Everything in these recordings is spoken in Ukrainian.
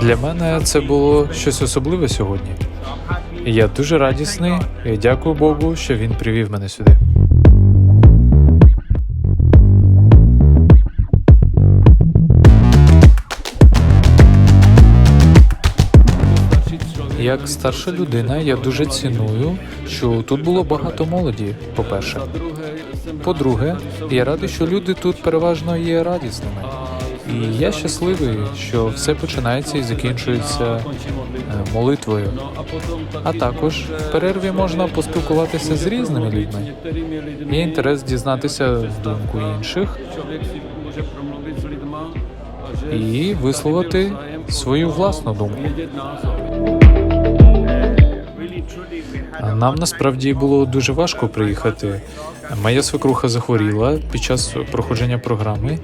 Для мене це було щось особливе сьогодні. Я дуже радісний і дякую Богу, що він привів мене сюди. Як старша людина, я дуже ціную, що тут було багато молоді. По-перше, по-друге, я радий, що люди тут переважно є радісними. І я щасливий, що все починається і закінчується е, молитвою. А також в перерві можна поспілкуватися з різними людьми. Є інтерес дізнатися думку інших і висловити свою власну думку. Нам насправді було дуже важко приїхати. Моя свекруха захворіла під час проходження програми,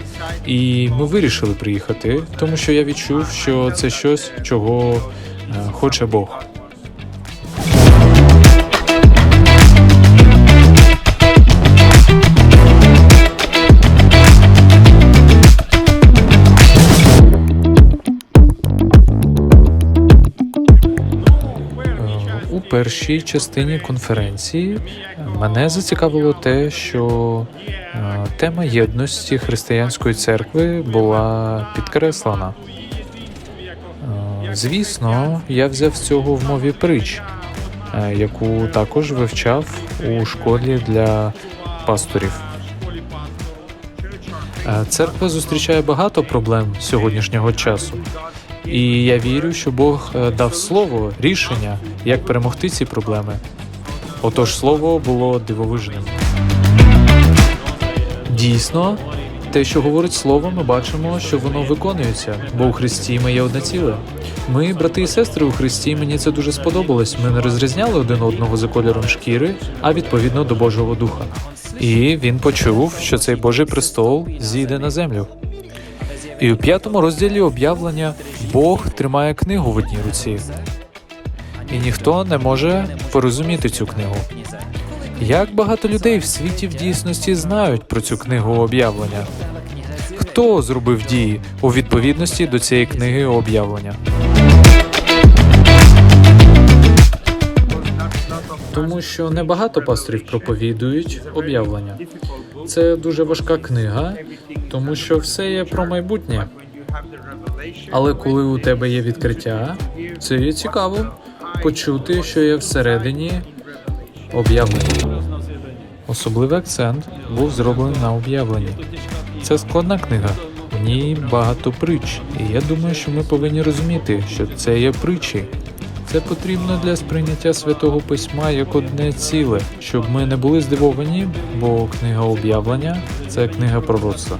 і ми вирішили приїхати, тому що я відчув, що це щось, чого е, хоче Бог. У першій частині конференції мене зацікавило те, що е, тема єдності християнської церкви була підкреслена. Е, Звісно, я взяв з цього в мові притч, е, яку також вивчав у школі для пасторів. Церква зустрічає багато проблем сьогоднішнього часу. І я вірю, що Бог е, дав слово, рішення, як перемогти ці проблеми. Отож, слово було дивовижним. Дійсно, те, що говорить слово, ми бачимо, що воно виконується, бо у Христі ми є одне ціле. Ми, брати і сестри у Христі, мені це дуже сподобалось. Ми не розрізняли один одного за кольором шкіри, а відповідно до Божого Духа. І він почув, що цей Божий престол зійде на землю. І у п'ятому розділі об'явлення Бог тримає книгу в одній руці, і ніхто не може порозуміти цю книгу. Як багато людей в світі в дійсності знають про цю книгу об'явлення? Хто зробив дії у відповідності до цієї книги об'явлення? Тому що небагато пасторів проповідують об'явлення. Це дуже важка книга, тому що все є про майбутнє. Але коли у тебе є відкриття, це є цікаво почути, що є всередині об'явлення. Особливий акцент був зроблений на об'явленні. Це складна книга. В ній багато притч, і я думаю, що ми повинні розуміти, що це є притчі. Це потрібно для сприйняття святого письма як одне ціле, щоб ми не були здивовані, бо книга об'явлення це книга пророцтва.